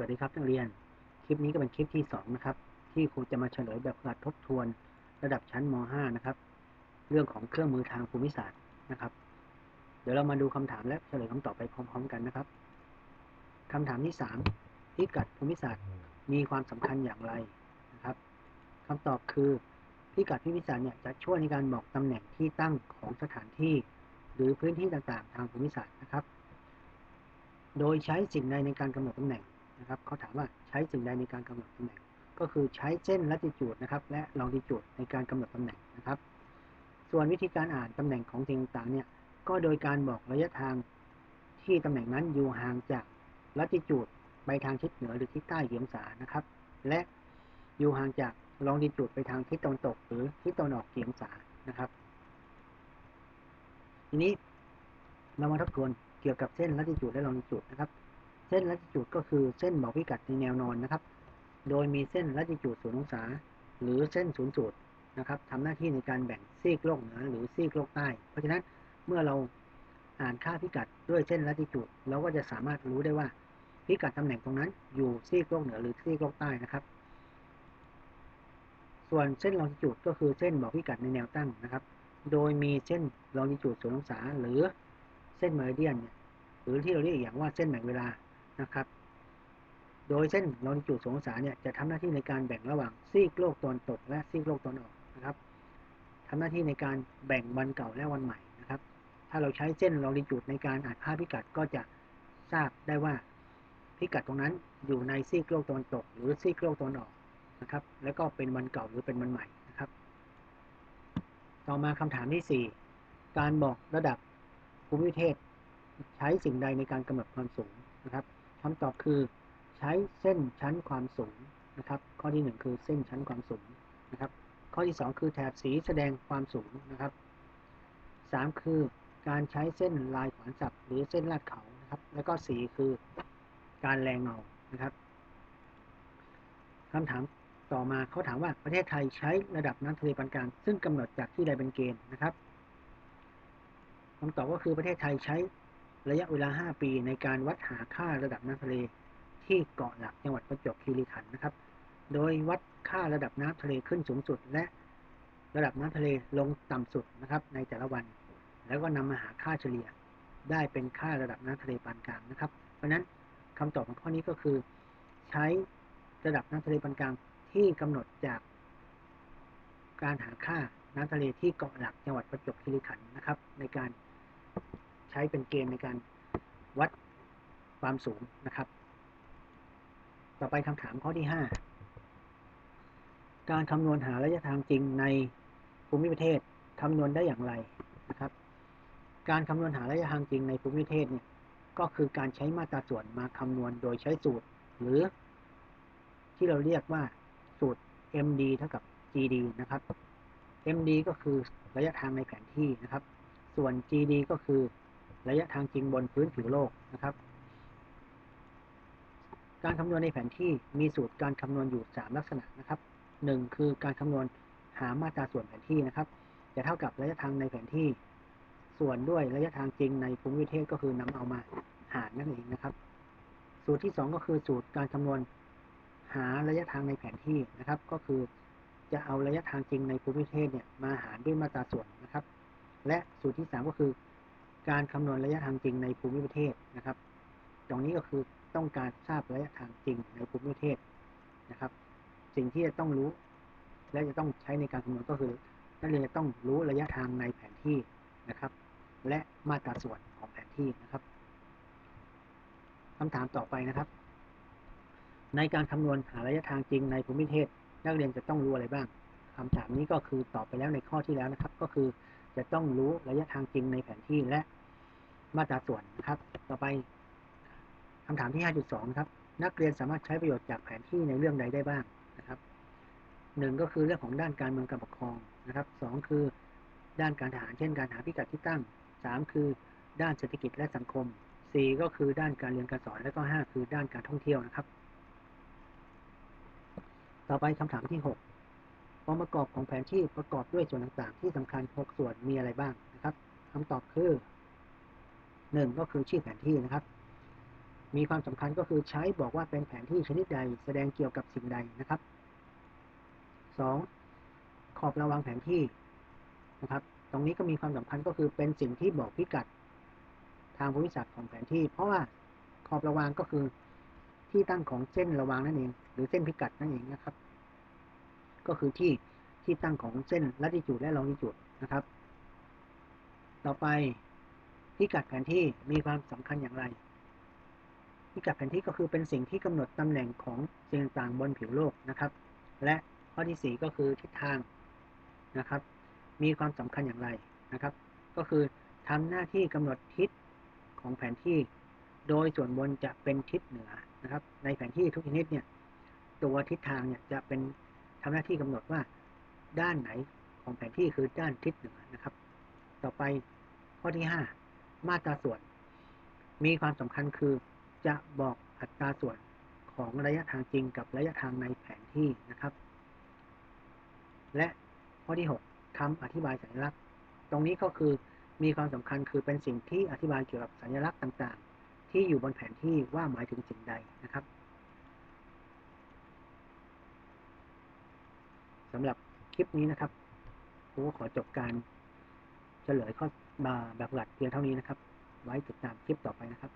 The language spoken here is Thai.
วัสดีครับนักเรียน คลิปนี้ก็เป็นคลิปที่สองนะครับ ที่ครูจะมาเฉลยแบบกหัดทบทวนระดับชั้นม .5 นะครับ เรื่องของเครื่องมือทางภูมิศาสตร์นะครับ เดี๋ยวเรามาดูคำถามและเฉลยคำตอบไปพร้อม ๆ กันนะครับคำถามที่สามพิกัดภูมิศาสตร์มีความสำคัญอย่างไรนะครับคำตอบคือพิกัดภูมิศาสตร์เนี่ยจะช่วยในการบอกตำแหน่งที่ตั้งของสถานที่ หรือพื้นที่ต่างๆ ทางภูมิศาสตร์นะครับ โดยใช้สิ่งใดในการกำหนดตำแหน่ง นะครับเขาถามว่าใช้สิ่งใดในการกำหนดตำแหน่ง ก็คือใช้เส้นลัติจูดนะครับ และลองดิจูดในการกำหนดตำแหน่งนะครับ ส่วนวิธีการอ่านตำแหน่งของสิ่งต่างเนี่ยก็โดยการบอกระยะทางที่ตำแหน่งนั้นอยู่ห่างจากลัติจูดไปทางทิศเหนือหรือทิศใต้กี่องศานะครับ และอยู่ห่างจากลองดิจูดไปทางทิศตะวันตก หรือทิศตะวันออกกี่องศานะครับ ทีนี้เรามาทบทวนเกี่ยวกับเส้นลัติจูดและลองดิจูดนะครับ เส้นลัติจูดก็คือเส้นบอกพิกัดในแนวนอนนะครับ โดยมีเส้นลัติจูดศูนย์องศา หรือเส้นศูนย์จุดนะครับทำหน้าที่ในการแบ่งซีกโลกเหนือหรือซีกโลกใต้ เพราะฉะนั้นเมื่อเราอ่านค่าพิกัดด้วยเส้นลัติจูดเราก็จะสามารถรู้ได้ว่าพิกัดตำแหน่งตรงนั้นอยู่ซีกโลกเหนือหรือซีกโลกใต้นะครับ ส่วนเส้นลองจูดก็คือเส้นบอกพิกัดในแนวตั้งนะครับ โดยมีเส้นลองจูดศูนย์องศา หรือเส้นเมริเดียนหรือที่เราเรียกอย่างว่าเส้นแบ่งเวลา นะครับ โดยเส้นลองจูดศูนย์องศาเนี่ยจะทำหน้าที่ในการแบ่งระหว่างซีกโลกตะวันตกและซีกโลกตะวันออกนะครับทำหน้าที่ในการแบ่งวันเก่าและวันใหม่นะครับ ถ้าเราใช้เส้นลองจูดในการอ่านค่าพิกัดก็จะทราบได้ว่าพิกัดตรงนั้นอยู่ในซีกโลกตะวันตก หรือซีกโลกตะวันออกนะครับ แล้วก็เป็นวันเก่าหรือเป็นวันใหม่นะครับ ต่อมาคำถามที่ 4 การบอกระดับภูมิประเทศใช้สิ่งใดในการกำหนดความสูงนะครับ คำตอบคือใช้เส้นชั้นความสูงนะครับ ข้อที่ 1 คือเส้นชั้นความสูงนะครับ ข้อที่ 2 คือแถบสีแสดงความสูงนะครับ 3 คือการใช้เส้นลายขวานสับหรือเส้นลาดเขานะครับ แล้วก็4คือการแรงเงานะครับคำถามต่อมาเขาถามว่าประเทศไทยใช้ระดับน้ำทะเลปานกลางซึ่งกำหนดจากที่ใดเป็นเกณฑ์นะครับคำตอบก็คือประเทศไทยใช้ ระยะเวลา 5 ปีในการวัดหาค่าระดับน้ำทะเลที่เกาะหลักจังหวัดประจวบคีรีขันธ์นะครับ โดยวัดค่าระดับน้ำทะเลขึ้นสูงสุด และระดับน้ำทะเลลงต่ำสุดนะครับในแต่ละวัน แล้วก็นำมาหาค่าเฉลี่ยได้เป็นค่าระดับน้ำทะเลปานกลางนะครับ เพราะนั้นคำตอบของข้อนี้ก็คือ ใช้ระดับน้ำทะเลปานกลางที่กำหนดจากการหาค่าน้ำทะเลที่เกาะหลักจังหวัดประจวบคีรีขันธ์นะครับ ในการ ใช้เป็นเกณฑ์ในการวัดความสูงนะครับ ต่อไปคำถามข้อที่ 5 การคำนวณหาระยะทางจริงในภูมิประเทศคำนวณได้อย่างไรนะครับ การคำนวณหาระยะทางจริงในภูมิประเทศเนี่ยก็คือการใช้มาตราส่วนมาคำนวณโดยใช้สูตร หรือ ที่เราเรียกว่าสูตร MD เท่ากับ GD นะครับ MD ก็คือระยะทางในแผนที่นะครับ ส่วน GD ก็คือ ระยะทางจริงบนพื้นผิวโลกนะครับ การคำนวณในแผนที่มีสูตรการคำนวณอยู่ 3 ลักษณะนะครับ 1 คือการคำนวณหามาตราส่วนแผนที่นะครับ จะเท่ากับระยะทางในแผนที่ ส่วนด้วยระยะทางจริงในภูมิประเทศก็คือนำเอามาหารนั่นเองนะครับ สูตรที่ 2 ก็คือสูตรการคำนวณหาระยะทางในแผนที่นะครับ ก็คือจะเอาระยะทางจริงในภูมิประเทศเนี่ยมาหารด้วยมาตราส่วนนะครับ และสูตรที่ 3 ก็คือ การคำนวณระยะทางจริงในภูมิประเทศนะครับ ตรงนี้ก็คือต้องการทราบระยะทางจริงในภูมิประเทศนะครับ สิ่งที่จะต้องรู้ และจะต้องใช้ในการคำนวณก็คือนักเรียนจะต้องรู้ระยะทางในแผนที่นะครับ และมาตราส่วนของแผนที่นะครับคำถามต่อไปนะครับ ในการคำนวณหาระยะทางจริงในภูมิประเทศ นักเรียนจะต้องรู้อะไรบ้างคำถามนี้ก็คือตอบไปแล้วในข้อที่แล้วนะครับ ก็คือ จะต้องรู้ระยะทางจริงในแผนที่และมาตราส่วนนะครับ ต่อไปคำถามที่ 5.2 ครับ นักเรียนสามารถใช้ประโยชน์จากแผนที่ในเรื่องใดได้บ้างนะครับหนึ่งก็คือเรื่องของด้านการเมืองการปกครองนะครับสองคือด้านการทหารเช่นการหาพิกัดที่ตั้งสามคือด้านเศรษฐกิจและสังคมสี่ก็คือด้านการเรียนการสอนและก็ห้าคือด้านการท่องเที่ยวนะครับ ต่อไปคำถามที่หก องค์ประกอบของแผนที่ประกอบด้วยส่วนต่างๆ ที่สำคัญ6ส่วนมีอะไรบ้างนะครับคำตอบคือ 1 ก็คือชื่อแผนที่นะครับ มีความสำคัญก็คือใช้บอกว่าเป็นแผนที่ชนิดใดแสดงเกี่ยวกับสิ่งใดนะครับ 2. ขอบระวางแผนที่นะครับ ตรงนี้ก็มีความสำคัญก็คือเป็นสิ่งที่บอกพิกัดทางภูมิศาสตร์ของแผนที่ เพราะว่าขอบระวางก็คือที่ตั้งของเส้นระวางนั่นเอง หรือเส้นพิกัดนั่นเองนะครับ ก็คือที่ที่ตั้งของเส้นลัติจูดและลองดิจูดนะครับ ต่อไปพิกัดแผนที่มีความสำคัญอย่างไรพิกัดแผนที่ก็คือเป็นสิ่งที่กำหนดตำแหน่งของสิ่งต่างบนผิวโลกนะครับ และข้อที่ 4 ก็คือทิศทางนะครับ มีความสำคัญอย่างไรนะครับ ก็คือทำหน้าที่กำหนดทิศของแผนที่ โดยส่วนบนจะเป็นทิศเหนือนะครับ ในแผนที่ทุกชนิดเนี่ยตัวทิศทางเนี่ยจะเป็น ทำหน้าที่กำหนดว่าด้านไหนของแผนที่คือด้านทิศเหนือนะครับ ต่อไปข้อที่ 5 มาตราส่วน มีความสำคัญคือจะบอกอัตราส่วนของระยะทางจริงกับระยะทางในแผนที่นะครับ และข้อที่ 6คำอธิบายสัญลักษณ์ ตรงนี้ก็คือมีความสำคัญคือเป็นสิ่งที่อธิบายเกี่ยวกับสัญลักษณ์ต่างๆ ที่อยู่บนแผนที่ว่าหมายถึงสิ่งใดนะครับ สำหรับคลิปนี้นะครับครูก็ขอจบการเฉลยข้อแบบหลักเพียงเท่านี้นะครับ ไว้ติดตามคลิปต่อไปนะครับ